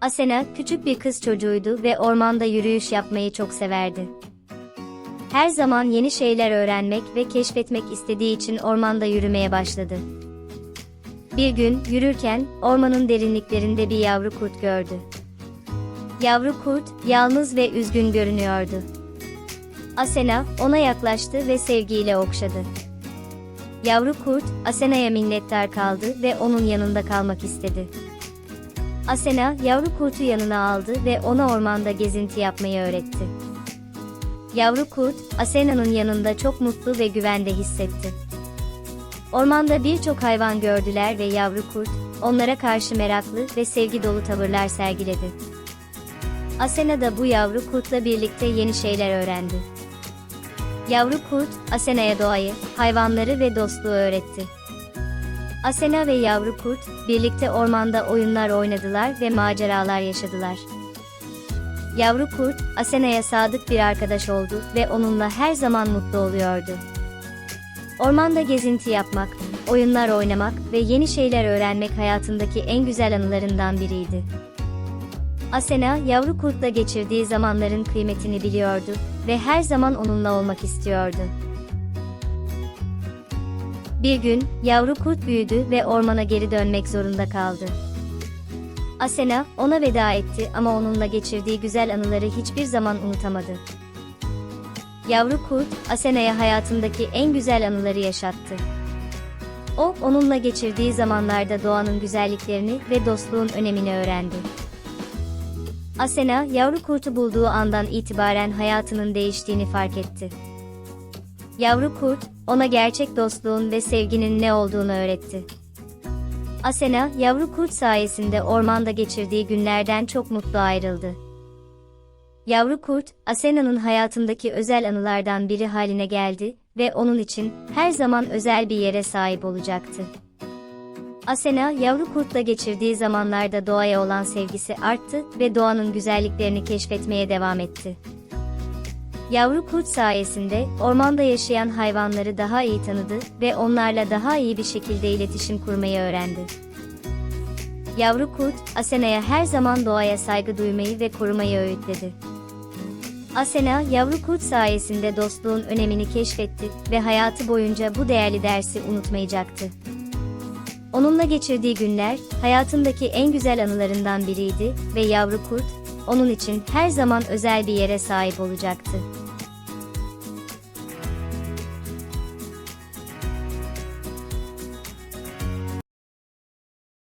Asena küçük bir kız çocuğuydu ve ormanda yürüyüş yapmayı çok severdi. Her zaman yeni şeyler öğrenmek ve keşfetmek istediği için ormanda yürümeye başladı. Bir gün yürürken ormanın derinliklerinde bir yavru kurt gördü. Yavru kurt yalnız ve üzgün görünüyordu. Asena ona yaklaştı ve sevgiyle okşadı. Yavru kurt Asena'ya minnettar kaldı ve onun yanında kalmak istedi. Asena yavru kurtu yanına aldı ve ona ormanda gezinti yapmayı öğretti. Yavru kurt Asena'nın yanında çok mutlu ve güvende hissetti. Ormanda birçok hayvan gördüler ve yavru kurt onlara karşı meraklı ve sevgi dolu tavırlar sergiledi. Asena da bu yavru kurtla birlikte yeni şeyler öğrendi. Yavru kurt, Asena'ya doğayı, hayvanları ve dostluğu öğretti. Asena ve yavru kurt, birlikte ormanda oyunlar oynadılar ve maceralar yaşadılar. Yavru kurt, Asena'ya sadık bir arkadaş oldu ve onunla her zaman mutlu oluyordu. Ormanda gezinti yapmak, oyunlar oynamak ve yeni şeyler öğrenmek hayatındaki en güzel anılarından biriydi. Asena, yavru kurtla geçirdiği zamanların kıymetini biliyordu ve her zaman onunla olmak istiyordu. Bir gün, yavru kurt büyüdü ve ormana geri dönmek zorunda kaldı. Asena, ona veda etti ama onunla geçirdiği güzel anıları hiçbir zaman unutamadı. Yavru kurt, Asena'ya hayatındaki en güzel anıları yaşattı. O, onunla geçirdiği zamanlarda doğanın güzelliklerini ve dostluğun önemini öğrendi. Asena, yavru kurtu bulduğu andan itibaren hayatının değiştiğini fark etti. Yavru kurt, ona gerçek dostluğun ve sevginin ne olduğunu öğretti. Asena, yavru kurt sayesinde ormanda geçirdiği günlerden çok mutlu ayrıldı. Yavru kurt, Asena'nın hayatındaki özel anılardan biri haline geldi ve onun için her zaman özel bir yere sahip olacaktı. Asena, yavru kurtla geçirdiği zamanlarda doğaya olan sevgisi arttı ve doğanın güzelliklerini keşfetmeye devam etti. Yavru kurt sayesinde ormanda yaşayan hayvanları daha iyi tanıdı ve onlarla daha iyi bir şekilde iletişim kurmayı öğrendi. Yavru kurt, Asena'ya her zaman doğaya saygı duymayı ve korumayı öğütledi. Asena, yavru kurt sayesinde dostluğun önemini keşfetti ve hayatı boyunca bu değerli dersi unutmayacaktı. Onunla geçirdiği günler, hayatındaki en güzel anılarından biriydi ve yavru kurt, onun için her zaman özel bir yere sahip olacaktı.